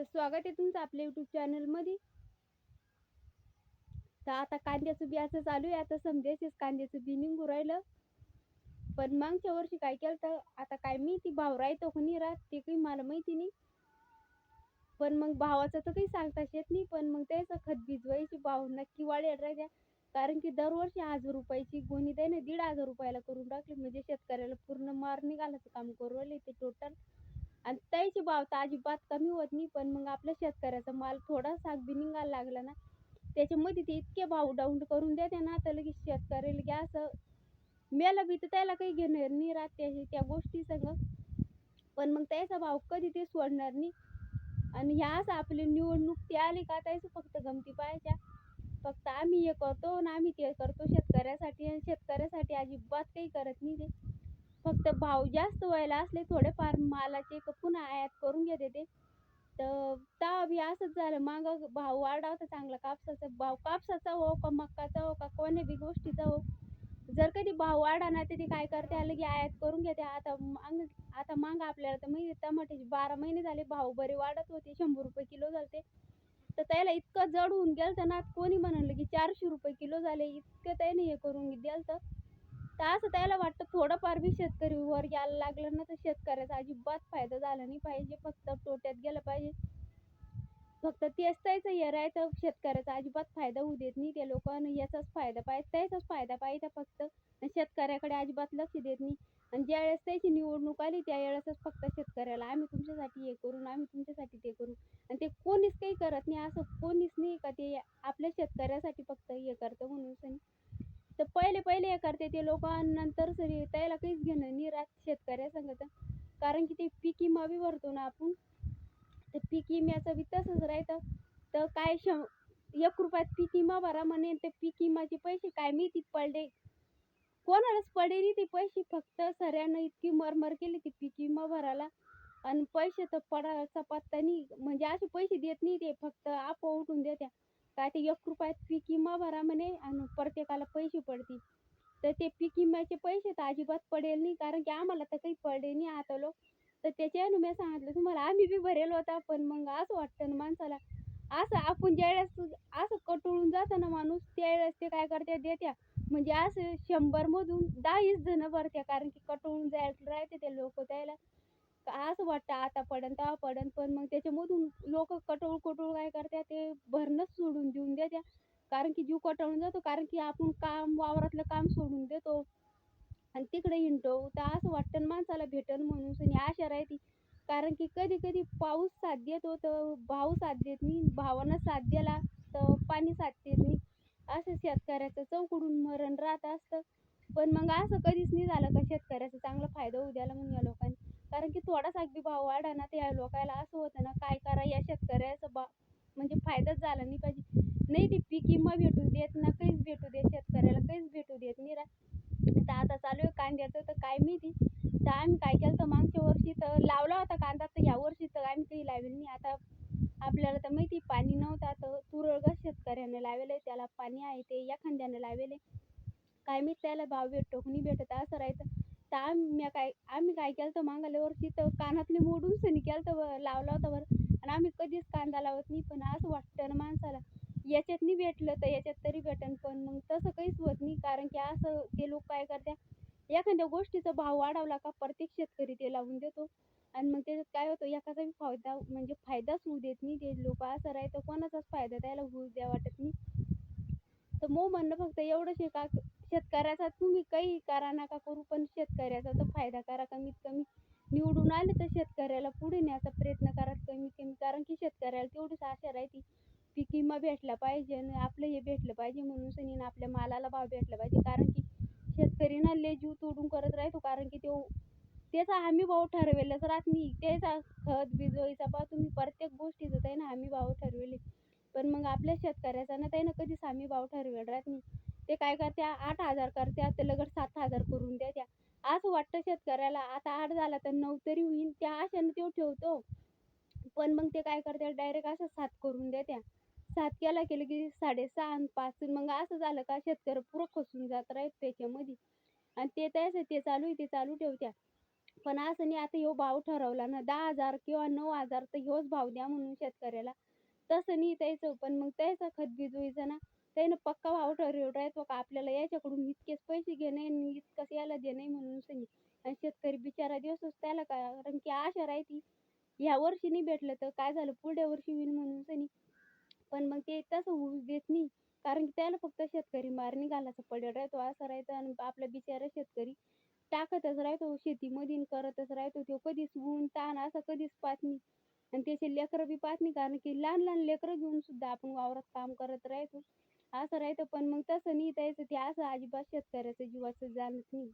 तर स्वागत आहे तुमचं आपल्या युट्यूब चॅनलमध्ये तर आता कांद्याचं बी असं चालू आहे आता समजायचेच कांद्याचं बी निघू राहिलं. पण मागच्या वर्षी काय केलं तर आता काय माहिती भाव राहतो कोणी राहत ते काही मला माहिती नाही. पण मग भावाचं तर काही सांगता येत नाही पण मग त्याचं खत भिजवायची भाव नक्की वाढेल राहत्या कारण की दरवर्षी हजार रुपयाची गोणी त्याने दीड हजार रुपयाला करून टाकली म्हणजे शेतकऱ्याला पूर्ण मार निघाल्याचं काम करू राहिले ते टोटल आणि त्याचे भाव तर अजिबात कमी होत नाही पण मग आपल्या शेतकऱ्याचा माल थोडा साग बी निघायला लागला ना त्याच्यामध्ये ते इतके भाव डाऊन करून देते ना तर लगेच शेतकऱ्याला की असं मेला बी तर त्याला काही घेणार नाही राहत त्या त्या गोष्टी संग पण मग त्याचा भाव कधी ते सोडणार नाही. आणि ह्या असं आपली निवडणूक ती आली का त्याचं फक्त गमती पाहायच्या. फक्त आम्ही हे करतो आणि आम्ही ते करतो शेतकऱ्यासाठी आणि शेतकऱ्यासाठी अजिबात काही करत नाही ते. फक्त भाव जास्त व्हायला असले थोडेफार मालाचे का पुन्हा आयात करून घेते ते. तर तेव्हा बी असंच झालं. मागं भाव वाढा होता चांगला कापसाचा. भाव कापसाचा हो का मक्काचा हो का कोणी बी गोष्टीचा हो. जर कधी भाव वाढा ना तर ते काय करते? आलं की आयात करून घेते. आता मांग आता मांग आपल्याला तर माहिती टमाट्याचे बारा महिने झाले भाव बरे वाढत होते. शंभर रुपये किलो झालते. तर त्याला इतकं जड होऊन गेलं ना कोणी म्हणालं की चारशे रुपये किलो झाले. इतकं त्याने हे करून दिलं तर तर असं त्याला वाटतं थोडंफार बी शेतकरी वर यायला लागलं ना तर शेतकऱ्याचा अजिबात फायदा झाला नाही पाहिजे. फक्त तोट्यात गेलं पाहिजे. फक्त तेच त्याचं हे राहतं शेतकऱ्याचा अजिबात फायदा होऊ देत नाही. ते लोकांना याचाच फायदा पाहिजे त्याचाच फायदा पाहिजे फक्त. शेतकऱ्याकडे अजिबात लक्ष देत नाही. आणि ज्या वेळेस त्याची निवडणूक आली त्या वेळेसच फक्त शेतकऱ्याला आम्ही तुमच्यासाठी हे करून आम्ही तुमच्यासाठी ते करू. आणि ते कोणीच काही करत नाही. असं कोणीच नाही का ते आपल्या शेतकऱ्यासाठी फक्त हे करतं म्हणून सनी तर पहिले पहिले हे करते नंतर सरी त्याला काहीच घेणं नाही राहत शेतकऱ्या सांगत कारण की ते पीक विमा बी भरतो ना आपण. ते पीक विम्याचं बी तसंच राहतं. तर काय शं एक रुपयात पीक विमा भरा म्हणे ते पीक विमाचे पैसे काय माहिती पडले? कोणालाच पडले नाही ते पैसे फक्त सऱ्यानं इतकी मरमर केली ती पीक विमा भरायला आणि पैसे तर पडायचा पत्ता नाही. म्हणजे असे पैसे देत नाही ते फक्त आपोआप उठून देत्या. काय ते एक रुपयात पीक विमा भरा म्हणे आणि प्रत्येकाला पैसे पडतील. तर ते पीक विम्याचे पैसे तर अजिबात पडेल नाही. कारण की आम्हाला तर काही पडे नाही आता लोक. तर त्याच्यानं मी सांगितलं तुम्हाला आम्ही बी भरेल होता पण मग असं वाटतं ना माणसाला. असं आपण ज्यावेळेस असं कटळून जातं ना माणूस त्यावेळेस ते काय करते देत्या. म्हणजे असं शंभरमधून दहाच जण भरत्या. कारण की कटळून जायला राहते ते लोक त्याला. असं वाटतं आता पडन तेव्हा पडन. पण मग त्याच्यामधून लोक कटोळ कटोळ काय करतात ते भरणंच सोडून देऊन देत्या. कारण की जीव कटाळून जातो कारण की आपण काम वावरातलं काम सोडून देतो. आणि तिकडे हिंडतो. तर असं वाटतं माणसाला भेटल म्हणून आणि आशा राहते. कारण की कधी कधी पाऊस साथ देतो तर भाव साथ देत नाही. भावानं साथ दिला तर पाणी साथ देत नाही. असं शेतकऱ्याचं चौकडून मरण राहत असतं. पण मग असं कधीच नाही झालं का शेतकऱ्याचा चांगला फायदा होऊ द्याला म्हणून या लोकांनी. कारण की थोडासा अगदी भाव वाढा ना त्या लोकायला असं होतं ना काय करा या शेतकऱ्याचा बा म्हणजे फायदाच झाला नाही पाहिजे. नाही ते पीक विमा भेटू देत ना काहीच भेटू देत शेतकऱ्याला काहीच भेटू देत नाही रा. तर आता चालू आहे कांद्याचं तर काय माहिती? तर आम्ही काय केलं तर मागच्या वर्षी तर लावला होता कांदा तर ह्या वर्षी तर आम्ही काही लावेल नाही. आता आपल्याला तर माहिती पाणी नव्हतं तर तुरळगच शेतकऱ्याने आहे त्याला पाणी आहे ते एखाद्याने लावेले काय माहिती त्याला भाव भेटतो की नाही भेटत असं राहायचं तर आम्ही काय आम्ही काय केलं तर मागाल्या वर्षी तर कानातले मोडून सनी केलं तर लावला होता बरं. आणि आम्ही कधीच कांदा लावत नाही पण असं वाटतं ना माणसाला. याच्यात नाही भेटलं तर याच्यात तरी भेटन पण मग तसं काहीच होत नाही. कारण की असं ते लोक काय करतात एखाद्या गोष्टीचा भाव वाढवला का प्रत्येक शेतकरी ते लावून देतो. आणि मग त्याच्यात काय होतं एखादा फायदा म्हणजे फायदाच होऊ देत नाही. ते लोक असं राहतं कोणाचाच फायदा त्याला होऊ द्या वाटत नाही. तर मग म्हणणं फक्त एवढंच आहे का शेतकऱ्याचा तुम्ही काही करा नका करू पण शेतकऱ्याचा तर फायदा करा कमीत कमी. निवडून आले तर शेतकऱ्याला पुढे न्यायचा प्रयत्न करा कमीत कमी. कारण की शेतकऱ्याला तेवढीच आशा राहते पीक विमा भेटला पाहिजे आणि आपलं हे भेटलं पाहिजे म्हणून सनी आपल्या मालाला भाव भेटला पाहिजे. कारण की शेतकरी ना लय जीव तोडून करत राहतो. कारण की तो त्याचा हमी भाव ठरवेलच राहत नाही. त्याचा खत बिजवायचा पा तुम्ही प्रत्येक गोष्टीचं त्यानं ना हमी भाव ठरवेले. पण मग आपल्या शेतकऱ्याचा ना त्यानं कधीच हमी भाव ठरवेल राहत नाही. ते काय करत्या? आठ हजार करत्या तर लगट सात हजार करून द्या असं वाटतं शेतकऱ्याला. आता आठ झाला तर नऊ तरी होईल त्या आशाने तो ठेवतो. पण मग ते काय करते डायरेक्ट असं सात करून देत्या. सात केला केलं की साडेसहा आणि पाच मग असं झालं का शेतकरी पुरं खसून जात राहत त्याच्यामध्ये. आणि ते त्याचं ते चालू आहे ते चालू ठेवत्या. पण असं नाही आता ह्यो भाव ठरवला ना दहा हजार किंवा नऊ हजार तर ह्योच भाव द्या म्हणून शेतकऱ्याला. तसं नाही त्याचं पण मग त्याचा खत बिजवायचं ना त्यानं पक्का भाव ठरवून राहतो का आपल्याला याच्याकडून इतकेच पैसे घेणे आणि इतकंच याला देणे म्हणून सनी आणि शेतकरी बिचारा दिवसच त्याला काय कारण की आशा राहती. ह्या वर्षी नाही भेटलं तर काय झालं पुढल्या वर्षी होईल म्हणून सनी पण मग ते तसं होऊ देत नाही. कारण की त्याला फक्त शेतकरी मार घालायचा पडलं. राहतो असं राहतं आणि आपला बिचारा शेतकरी टाकतच राहतो. शेतीमध्ये आणि करतच राहतो. तो कधीच ऊन ताण असं कधीच पाहत नाही. आणि त्याचे लेकरं बी पाहत नाही. कारण की लहान लहान लेकरं घेऊन सुद्धा आपण वावरात काम करत राहतो. असं राहतं. पण मग तसं नाही. त्याचं ते असं अजिबात शेतकऱ्याचं जीवाचं जाणत नाही.